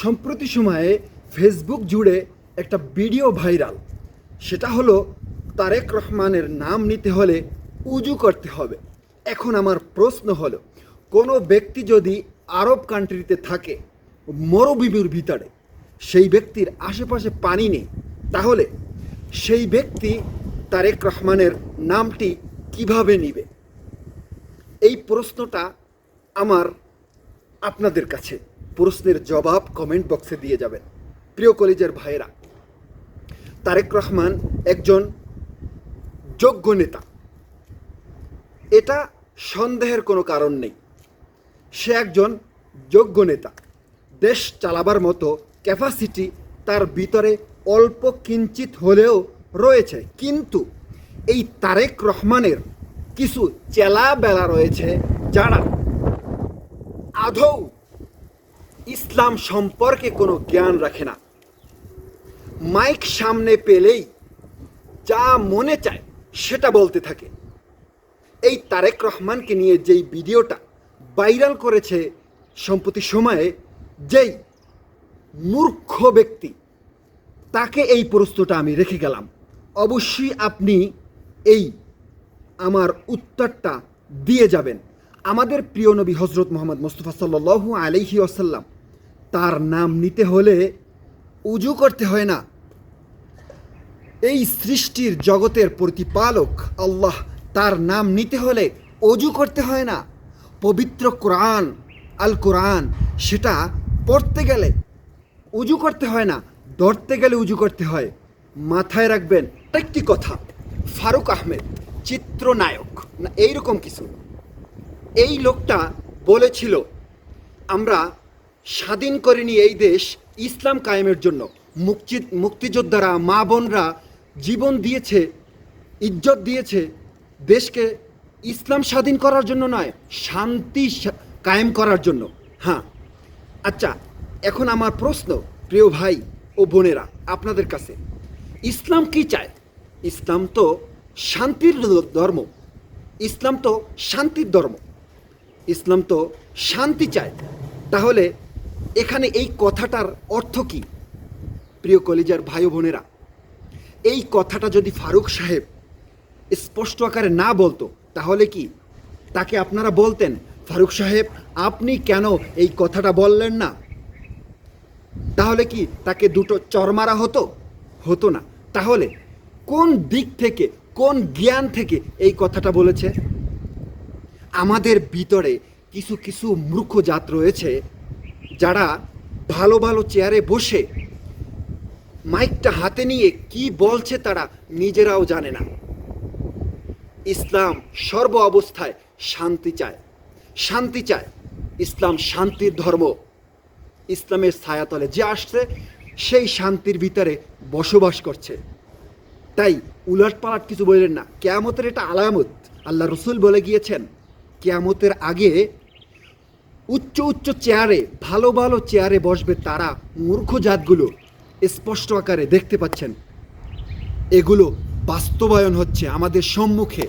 সম্প্রতি সময়ে ফেসবুক জুড়ে একটা ভিডিও ভাইরাল। সেটা হলো, তারেক রহমানের নাম নিতে হলে উজু করতে হবে। এখন আমার প্রশ্ন হলো, কোনো ব্যক্তি যদি আরব কান্ট্রিতে থাকে, মরুভূমির ভিতরে, সেই ব্যক্তির আশেপাশে পানি নেই, তাহলে সেই ব্যক্তি তারেক রহমানের নামটি কীভাবে নিবে? এই প্রশ্নটা আমার আপনাদের কাছে। প্রশ্নের জবাব কমেন্ট বক্সে দিয়ে যাবেন। প্রিয় কলেজের ভাইয়েরা, তারেক রহমান একজন যোগ্য নেতা। এটা সন্দেহের কোনো কারণ নেই। সে একজন যোগ্য নেতা। দেশ চালাবার মতো ক্যাপাসিটি তার ভিতরে অল্প কিঞ্চিত হলেও রয়েছে। কিন্তু এই তারেক রহমানের কিছু চেলা বেলা রয়েছে যারা আদৌ ইসলাম সম্পর্কে কোনো জ্ঞান রাখে না। মাইক সামনে পেলেই যা মনে চায় সেটা বলতে থাকে। এই তারেক রহমানকে নিয়ে যেই ভিডিওটা ভাইরাল করেছে সম্প্রতি সময়ে, যেই মূর্খ ব্যক্তি, তাকে এই প্রশ্নটা আমি রেখে গেলাম। অবশ্যই আপনি এই আমার উত্তরটা দিয়ে যাবেন। আমাদের প্রিয় নবী হজরত মোহাম্মদ মুস্তফা সাল্লু আলহি আসাল্লাম তার নাম নিতে হলে উজু করতে হয় না। এই সৃষ্টির জগতের প্রতিপালক আল্লাহ, তার নাম নিতে হলে অজু করতে হয় না। পবিত্র কোরআন, আল কোরআন, সেটা পড়তে গেলে উজু করতে হয় না, ধরতে গেলে উজু করতে হয়। মাথায় রাখবেন একটি কথা, ফারুক আহমেদ, চিত্রনায়ক, না, এইরকম কিছু। এই লোকটা বলেছিল, আমরা স্বাধীন করেনি এই দেশ ইসলাম কায়েমের জন্য। মুক্তি, মুক্তিযোদ্ধারা, মা বোনরা জীবন দিয়েছে, ইজ্জত দিয়েছে, দেশকে ইসলাম স্বাধীন করার জন্য নয়, শান্তি কায়েম করার জন্য। হ্যাঁ। আচ্ছা এখন আমার প্রশ্ন, প্রিয় ভাই ও বোনেরা, আপনাদের কাছে। ইসলাম কি চায়? ইসলাম তো শান্তির ধর্ম। ইসলাম তো শান্তির ধর্ম। ইসলাম তো শান্তি চায়। তাহলে এখানে এই কথাটার অর্থ কি? প্রিয় কলিজার ভাই বোনেরা, এই কথাটা যদি ফারুক সাহেব স্পষ্ট আকারে না বলতো, তাহলে কি তাকে আপনারা বলতেন, ফারুক সাহেব, আপনি কেন এই কথাটা বললেন না? তাহলে কি তাকে দুটো চর মারা হতো? হতো না। তাহলে কোন দিক থেকে, কোন জ্ঞান থেকে এই কথাটা বলেছে? আমাদের ভিতরে কিছু কিছু মূর্খ জাত রয়েছে যারা ভালো ভালো চেয়ারে বসে মাইকটা হাতে নিয়ে কি বলছে তারা নিজেরাও জানে না। ইসলাম সর্ব অবস্থায় শান্তি চায়। শান্তি চায়। ইসলাম শান্তির ধর্ম। ইসলামের ছায়াতলে যে আসছে, সেই শান্তির ভিতরে বসবাস করছে। তাই উলট পালাট কিছু বললেন না। কেয়ামতের এটা আলামত। আল্লাহ রসুল বলে গিয়েছেন, কেয়ামতের আগে উচ্চ উচ্চ চেয়ারে, ভালো ভালো চেয়ারে বসবে তারা মূর্খ জাতগুলো, স্পষ্ট আকারে দেখতে পাচ্ছেন। এগুলো বাস্তবায়ন হচ্ছে আমাদের সম্মুখে।